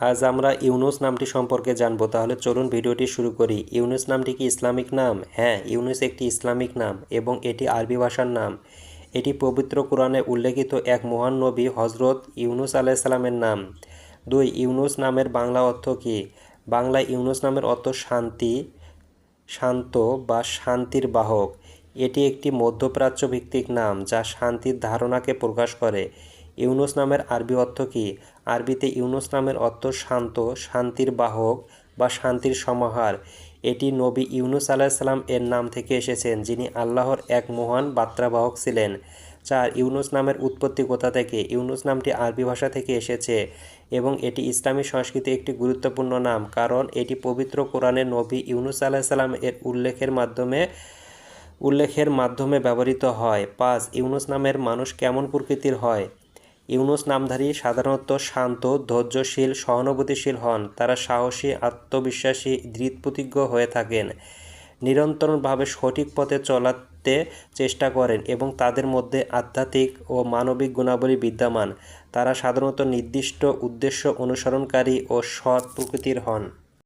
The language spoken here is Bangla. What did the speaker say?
আজ আমরা ইউনুস নামটি সম্পর্কে জানব। তাহলে চলুন ভিডিওটি শুরু করি। ইউনুস নামটি কি ইসলামিক নাম? হ্যাঁ ইউনুস একটি ইসলামিক নাম এবং এটি আরবি ভাষার নাম। এটি পবিত্র কোরআনে উল্লেখিত এক মহান নবী হজরত ইউনুস আলাইসাল্লামের নাম। দুই, ইউনুস নামের বাংলা অর্থ কী? বাংলা ইউনুস নামের অর্থ শান্তি, শান্ত বা শান্তির বাহক। এটি একটি মধ্যপ্রাচ্য ভিত্তিক নাম যা শান্তির ধারণাকে প্রকাশ করে। ইউনুস নামের আরবি অর্থ কী? আরবিতে ইউনুস নামের অর্থ শান্ত, শান্তির বাহক বা শান্তির সমাহার। এটি নবী ইউনুস আলাহিসাল্লাম এর নাম থেকে এসেছেন, যিনি আল্লাহর এক মহান বার্তাবাহক ছিলেন। চার, ইউনুস নামের উৎপত্তি কোথা থেকে, ইউনুস নামটি আরবি ভাষা থেকে এসেছে এবং এটি ইসলামী সংস্কৃতি একটি গুরুত্বপূর্ণ নাম, কারণ এটি পবিত্র কোরআনে নবী ইউনুস আলাহিসাল্লাম এর উল্লেখের মাধ্যমে উল্লেখের মাধ্যমে ব্যবহৃত হয়। পাঁচ, ইউনুস নামের মানুষ কেমন প্রকৃতির হয়? ইউনুস নামধারী, সাধারণত শান্ত, ধৈর্যশীল, সহানুভূতিশীল হন। তারা সাহসী, আত্মবিশ্বাসী দৃঢ়প্রতিজ্ঞ হয়ে থাকেন। নিরন্তরভাবে সঠিক পথে চলাতে চেষ্টা করেন এবং তাদের মধ্যে আধ্যাত্মিক ও মানবিক গুণাবলী বিদ্যমান। তারা সাধারণত নির্দিষ্ট উদ্দেশ্য অনুসরণকারী ও সৎ প্রকৃতির হন।